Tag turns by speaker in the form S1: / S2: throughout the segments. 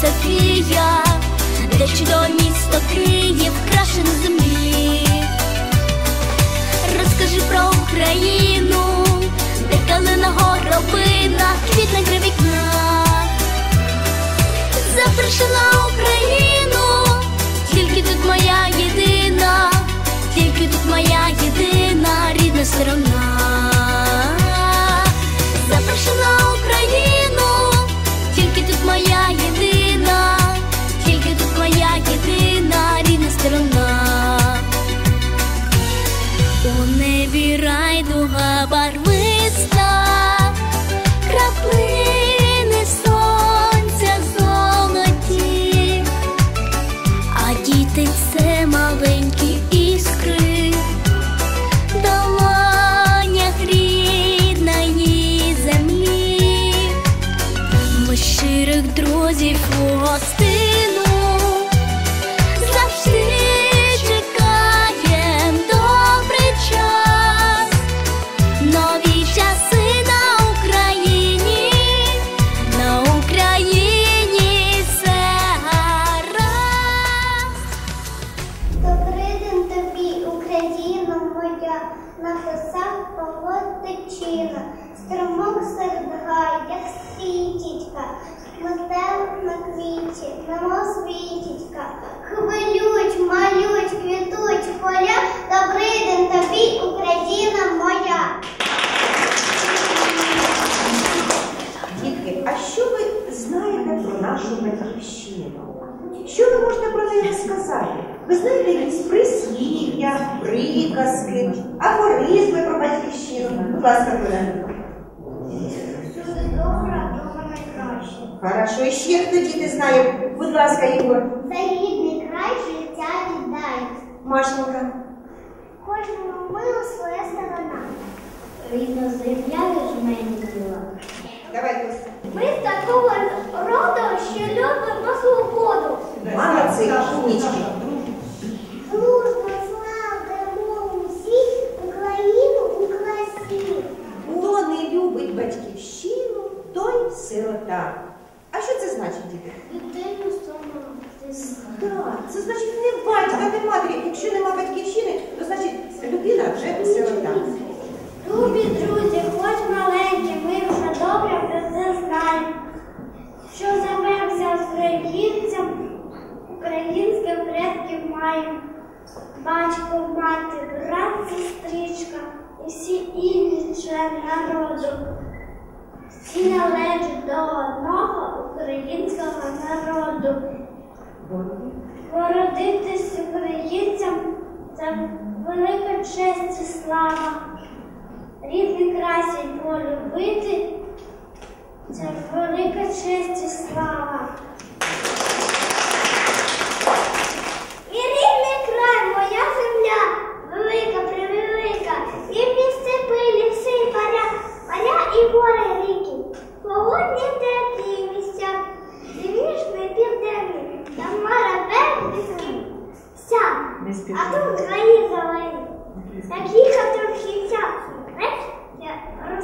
S1: Софія, де чудове місто Київ, крашене землі. Розкажи про Україну, де калина горобина, квітне край вікна. Запрошена Україну, тільки тут моя єдина, тільки тут моя єдина рідна сторона.
S2: kabar написав Павло Тичина. Струмок серед як світічка, метелик на квіті, немов світічка. Хвилюють, малюють, квітуть поля. Добрий день тобі, Україна моя.
S3: Дітки, а що ви знаєте про нашу батьківщину? Що ви можете про неї розказати? Ви знаєте якісь прислів'я, приказки, афоризми про батьківщину? Будь ласка, Оля.
S2: Всюди добра, дома найкраще.
S3: Хорошо, і ще хто діти знає? Будь ласка, Ігор.
S2: За рідний край життя віддай.
S3: Машенька.
S2: Кожному милу своя сторона.
S1: Рідна земля жменіла.
S3: Давай, Костя.
S2: Ми з такого роду, що любимо свободу.
S3: Молодці, умнички.
S2: Дружно славимо усі Україну у красі.
S3: Хто не любить батьківщину, той сирота. А що це значить, діти?
S2: Дитину самому.
S3: Так, це значить не батька, не матері. Якщо нема батьківщини, то значить людина вже сирота.
S2: Любі друзі, хоч маленькі, ми вже добре про це знаємо. Що займемося українцям, українських предків маємо. Батько, мати, брат, сестричка і всі інші члени народу. Всі належать до одного українського народу. Породитись українцям це велика честь і слава. Рідний край свій полюбити це велика честь і слава. І рідний край, моя земля, велика, превелика, і місце пилі, всі поля, поля і гори ріки, холодні теплі місця, північний південний, там море березків, вся, а тут краї зелені, як їхати в кінця,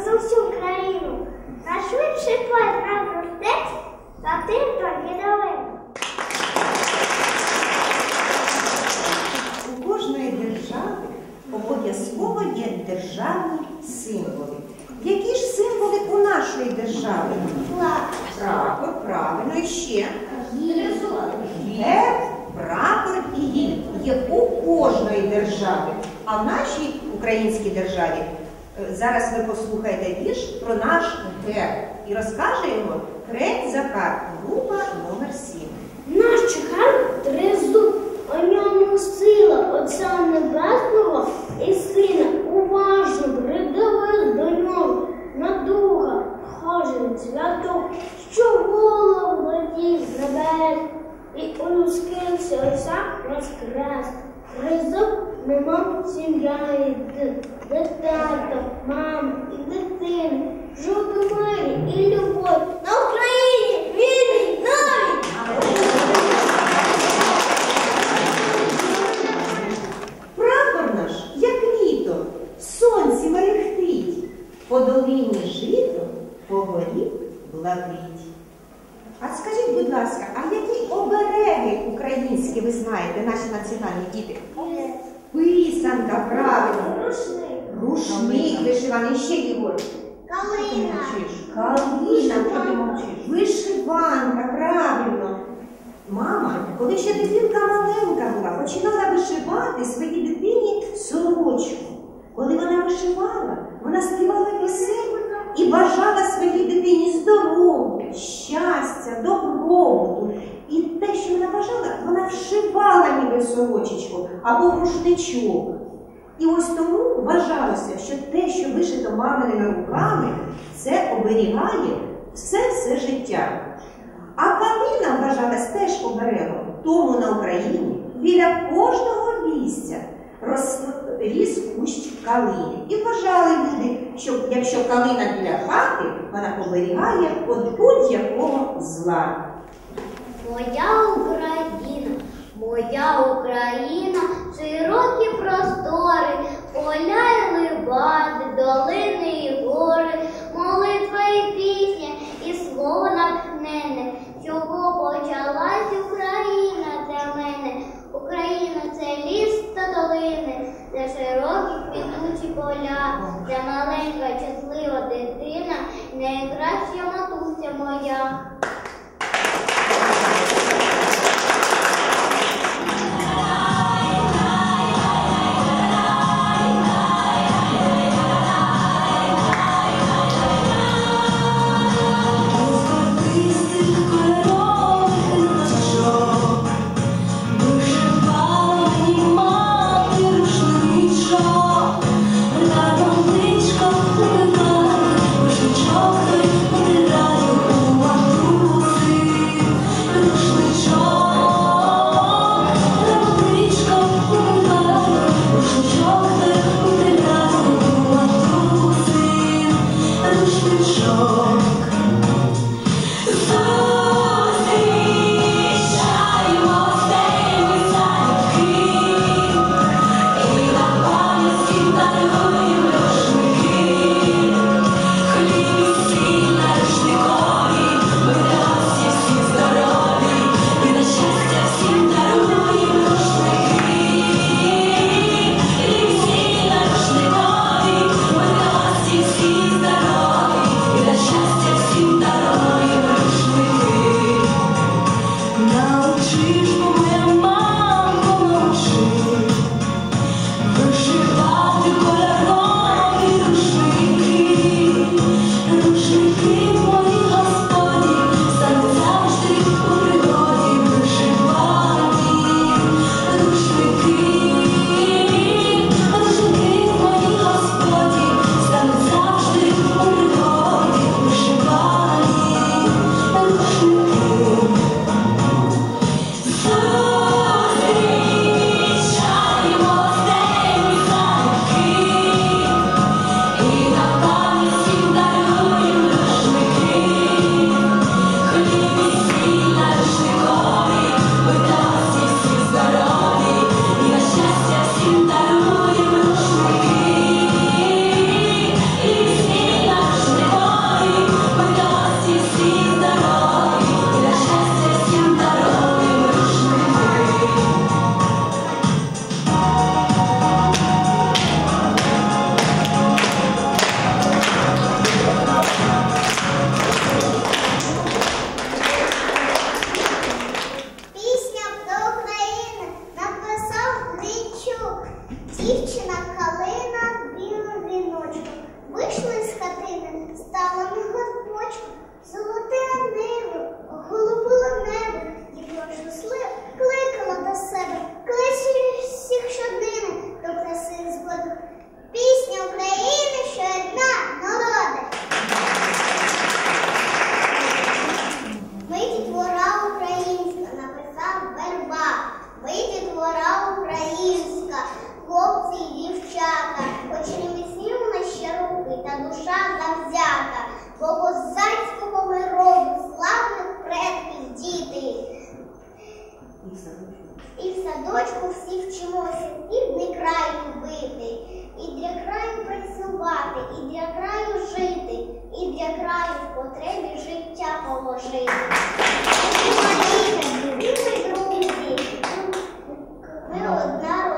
S2: за всю країну, на швидший поїзд нам ростець, за тим то недалеко.
S3: У кожної держави обов'язково є державні символи. Які ж символи у нашої держави? Прапор, правильно, і ще. Герб, прапор і гімн. Є у кожної держави. А в нашій українській державі Е, Зараз ви послухаєте вірш про наш герб і розкаже його Крень Закар, група Вишиваний ще Єгор.
S4: Калина.
S3: Калина, що ти мовчиш? Вишиванка, правильно. Мама, коли ще дитинка маленька була, починала вишивати своїй дитині сорочку. Коли вона вишивала, вона співала пісень і бажала своїй дитині здоров'я, щастя, добробуту. І те, що вона бажала, вона вшивала ніби сорочечку або рушничок. І ось тому вважалося, що те, що вишито маминими руками, це оберігає все все життя. А калина вважалась теж оберегом. Тому на Україні біля кожного місця ріс кущ калини. І вважали люди, що якщо калина біля хати, вона оберігає від будь-якого зла.
S4: Моя Україна, моя Україна, широкі простори, поля і либади, долини і гори, молитва і пісня, і слово натхнене, чого почалась Україна для мене. Україна це ліс та долини, це широкі квітучі поля, це маленька щаслива дитина, найкраща матуся моя.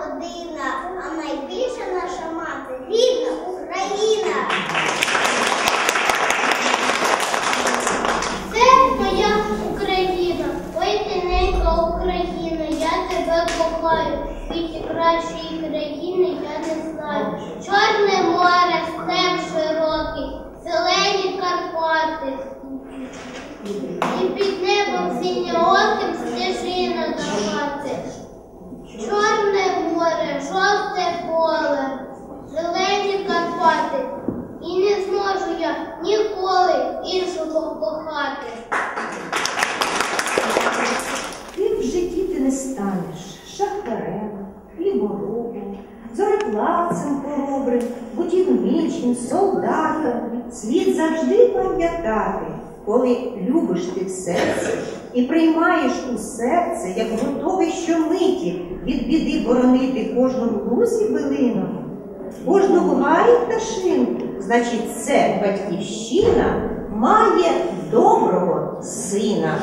S2: Родина, а найбільша наша мати рідна Україна. Це моя Україна, ой ти ненька Україна, я тебе кохаю, в кращої країни я не знаю. Чорне море, степ широкий, зелені Карпати. І під небом синьооким стежина до хати. Чорне море, жовте поле, зелені Карпати. І не зможу я ніколи іншого кохати.
S3: Ким в житті ти не станеш шахтарем, хліборобом, зореплавцем хоробрим, будівничим, солдатом. Слід завжди пам'ятати, коли любиш ти в серці і приймаєш у серце, як готовий щомиті від біди боронити кожну лузі билину, кожну гарі пташинку, значить, це батьківщина має доброго сина.